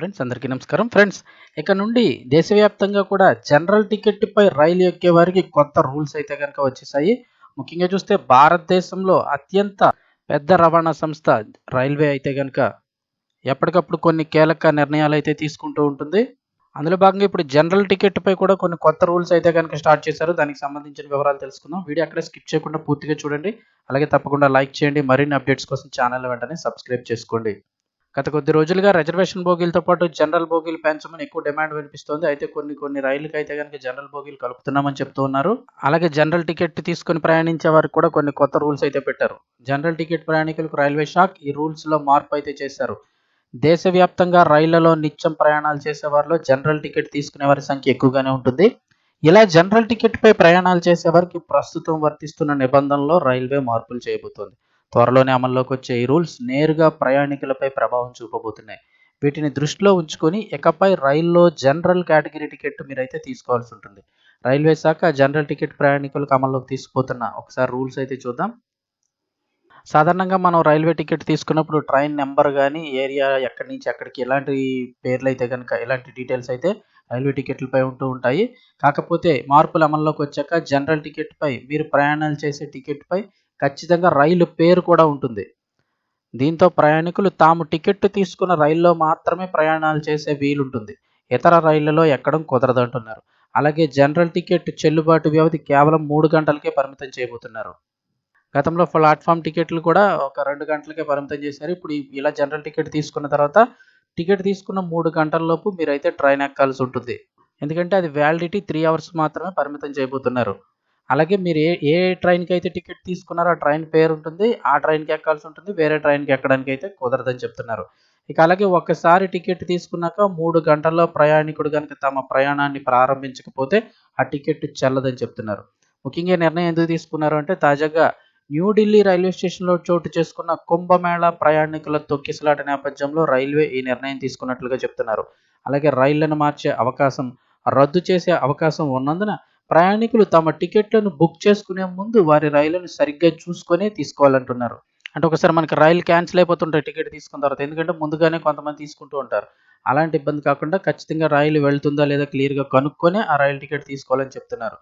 Friends అందరికీ నమస్కారం. Friends ఇక నుండి దేశవ్యాప్తంగా కూడా జనరల్ టికెట్పై రైలు ఎక్కే వారికి కొత్త రూల్స్ అయితే కనుక వచ్చేసాయి. ముఖ్యంగా చూస్తే భారతదేశంలో అత్యంత పెద్ద రవాణా సంస్థ రైల్వే అయితే కనుక ఎప్పటికప్పుడు కొన్ని కీలక నిర్ణయాలు అయితే తీసుకుంటూ ఉంటుంది. అందులో భాగంగా ఇప్పుడు జనరల్ టికెట్పై కూడా కొన్ని కొత్త రూల్స్ అయితే కనుక స్టార్ట్ చేశారు. దానికి సంబంధించిన వివరాలు తెలుసుకుందాం. వీడియో అక్కడ స్కిప్ చేయకుండా పూర్తిగా చూడండి. అలాగే తప్పకుండా లైక్ చేయండి. మరిన్ని అప్డేట్స్ కోసం ఛానల్ వెంటనే సబ్స్క్రైబ్ చేసుకోండి. గత కొద్ది రోజులుగా రిజర్వేషన్ బోగీలతో పాటు జనరల్ బోగీలు పెంచమని ఎక్కువ డిమాండ్ వినిపిస్తోంది. అయితే కొన్ని కొన్ని రైళ్ళకి అయితే కనుక జనరల్ బోగీలు కలుపుతున్నామని చెప్తూ ఉన్నారు. అలాగే జనరల్ టికెట్ తీసుకొని ప్రయాణించే వారికి కూడా కొన్ని కొత్త రూల్స్ అయితే పెట్టారు. జనరల్ టికెట్ ప్రయాణికులకు రైల్వే శాఖ ఈ రూల్స్లో మార్పు అయితే చేశారు. దేశవ్యాప్తంగా రైళ్ళలో నిత్యం ప్రయాణాలు చేసే వారిలో జనరల్ టికెట్ తీసుకునే వారి సంఖ్య ఎక్కువగానే ఉంటుంది. ఇలా జనరల్ టికెట్పై ప్రయాణాలు చేసే వారికి ప్రస్తుతం వర్తిస్తున్న నిబంధనలో రైల్వే మార్పులు చేయబోతోంది. త్వరలోనే అమల్లోకి వచ్చే ఈ రూల్స్ నేరుగా ప్రయాణికులపై ప్రభావం చూపబోతున్నాయి. వీటిని దృష్టిలో ఉంచుకొని ఇకపై రైల్లో జనరల్ కేటగిరీ టికెట్ మీరైతే తీసుకోవాల్సి ఉంటుంది. రైల్వే శాఖ జనరల్ టికెట్ ప్రయాణికులకు అమల్లోకి తీసుకుపోతున్న ఒకసారి రూల్స్ అయితే చూద్దాం. సాధారణంగా మనం రైల్వే టికెట్ తీసుకున్నప్పుడు ట్రైన్ నెంబర్ కానీ ఏరియా ఎక్కడి నుంచి ఎక్కడికి ఎలాంటి పేర్లు అయితే కనుక ఎలాంటి డీటెయిల్స్ అయితే రైల్వే టికెట్లపై ఉంటూ ఉంటాయి. కాకపోతే మార్పులు అమల్లోకి వచ్చాక జనరల్ టికెట్పై మీరు ప్రయాణాలు చేసే టికెట్పై ఖచ్చితంగా రైలు పేరు కూడా ఉంటుంది. దీంతో ప్రయాణికులు తాము టికెట్ తీసుకున్న రైల్లో మాత్రమే ప్రయాణాలు చేసే వీలుంటుంది. ఇతర రైళ్ళలో ఎక్కడం కుదరదంటున్నారు అలాగే జనరల్ టికెట్ చెల్లుబాటు వ్యవధి కేవలం మూడు గంటలకే పరిమితం చేయబోతున్నారు. గతంలో ప్లాట్ఫామ్ టికెట్లు కూడా ఒక రెండు గంటలకే పరిమితం చేశారు. ఇప్పుడు ఇలా జనరల్ టికెట్ తీసుకున్న తర్వాత టికెట్ తీసుకున్న మూడు గంటలలోపు మీరైతే ట్రైన్ ఎక్కాల్సి ఉంటుంది. ఎందుకంటే అది వ్యాలిడిటీ త్రీ అవర్స్ మాత్రమే పరిమితం చేయబోతున్నారు. అలాగే మీరు ఏ ఏ ట్రైన్కి అయితే టికెట్ తీసుకున్నారో ఆ ట్రైన్ పేరు ఉంటుంది ఆ ట్రైన్కి ఎక్కాల్సి ఉంటుంది వేరే ట్రైన్కి ఎక్కడానికి అయితే కుదరదని చెప్తున్నారు. ఇక అలాగే ఒకసారి టికెట్ తీసుకున్నాక మూడు గంటల్లో ప్రయాణికుడు కనుక తమ ప్రయాణాన్ని ప్రారంభించకపోతే ఆ టికెట్ చెల్లదని చెప్తున్నారు. ముఖ్యంగా నిర్ణయం ఎందుకు తీసుకున్నారు అంటే తాజాగా న్యూఢిల్లీ రైల్వే స్టేషన్లో చోటు చేసుకున్న కుంభమేళ ప్రయాణికుల తొక్కిసలాట నేపథ్యంలో రైల్వే ఈ నిర్ణయం తీసుకున్నట్లుగా చెప్తున్నారు. అలాగే రైళ్ళను మార్చే అవకాశం రద్దు చేసే అవకాశం ఉన్నందున ప్రయాణికులు తమ టికెట్లను బుక్ చేసుకునే ముందు వారి రైళ్ళను సరిగ్గా చూసుకొని తీసుకోవాలంటున్నారు. అంటే ఒకసారి మనకి రైలు క్యాన్సిల్ అయిపోతుంటాయి టికెట్ తీసుకున్న తర్వాత ఎందుకంటే ముందుగానే కొంతమంది తీసుకుంటూ ఉంటారు. అలాంటి ఇబ్బంది కాకుండా ఖచ్చితంగా రైలు వెళ్తుందా లేదా క్లియర్గా కనుక్కొని ఆ రైలు టికెట్ తీసుకోవాలని చెప్తున్నారు.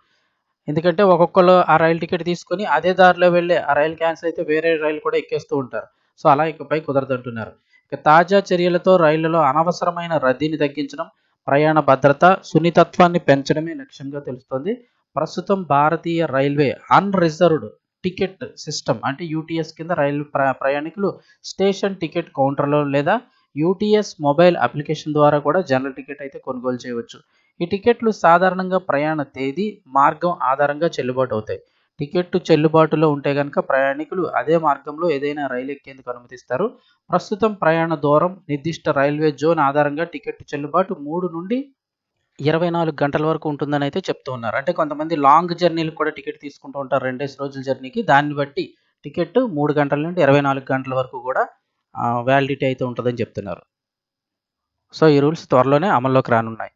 ఎందుకంటే ఒక్కొక్కరు ఆ రైలు టికెట్ తీసుకొని అదే దారిలో వెళ్ళే ఆ రైలు క్యాన్సిల్ అయితే వేరే రైలు కూడా ఎక్కేస్తూ ఉంటారు. సో అలా ఇకపై కుదరదంటున్నారు. ఇక తాజా చర్యలతో రైళ్ళలో అనవసరమైన రద్దీని తగ్గించడం ప్రయాణ భద్రత సున్నితత్వాన్ని పెంచడమే లక్ష్యంగా తెలుస్తోంది. ప్రస్తుతం భారతీయ రైల్వే అన్రిజర్వ్డ్ టికెట్ సిస్టమ్ అంటే యూటీఎస్ కింద రైలు ప్రయాణికులు స్టేషన్ టికెట్ కౌంటర్లో లేదా యూటీఎస్ మొబైల్ అప్లికేషన్ ద్వారా కూడా జనరల్ టికెట్ అయితే కొనుగోలు చేయవచ్చు. ఈ టికెట్లు సాధారణంగా ప్రయాణ తేదీ మార్గం ఆధారంగా చెల్లుబాటు అవుతాయి. టికెట్ చెల్లుబాటులో ఉంటే కనుక ప్రయాణికులు అదే మార్గంలో ఏదైనా రైలు ఎక్కేందుకు అనుమతిస్తారు. ప్రస్తుతం ప్రయాణ దూరం నిర్దిష్ట రైల్వే జోన్ ఆధారంగా టికెట్ చెల్లుబాటు మూడు నుండి ఇరవై నాలుగు గంటల వరకు ఉంటుందని అయితే చెప్తూ ఉన్నారు. అంటే కొంతమంది లాంగ్ జర్నీలు కూడా టికెట్ తీసుకుంటూ ఉంటారు రెండేసి రోజుల జర్నీకి. దాన్ని బట్టి టికెట్ మూడు గంటల నుండి ఇరవై నాలుగు గంటల వరకు కూడా వ్యాలిడిటీ అయితే ఉంటుందని చెప్తున్నారు. సో ఈ రూల్స్ త్వరలోనే అమల్లోకి రానున్నాయి.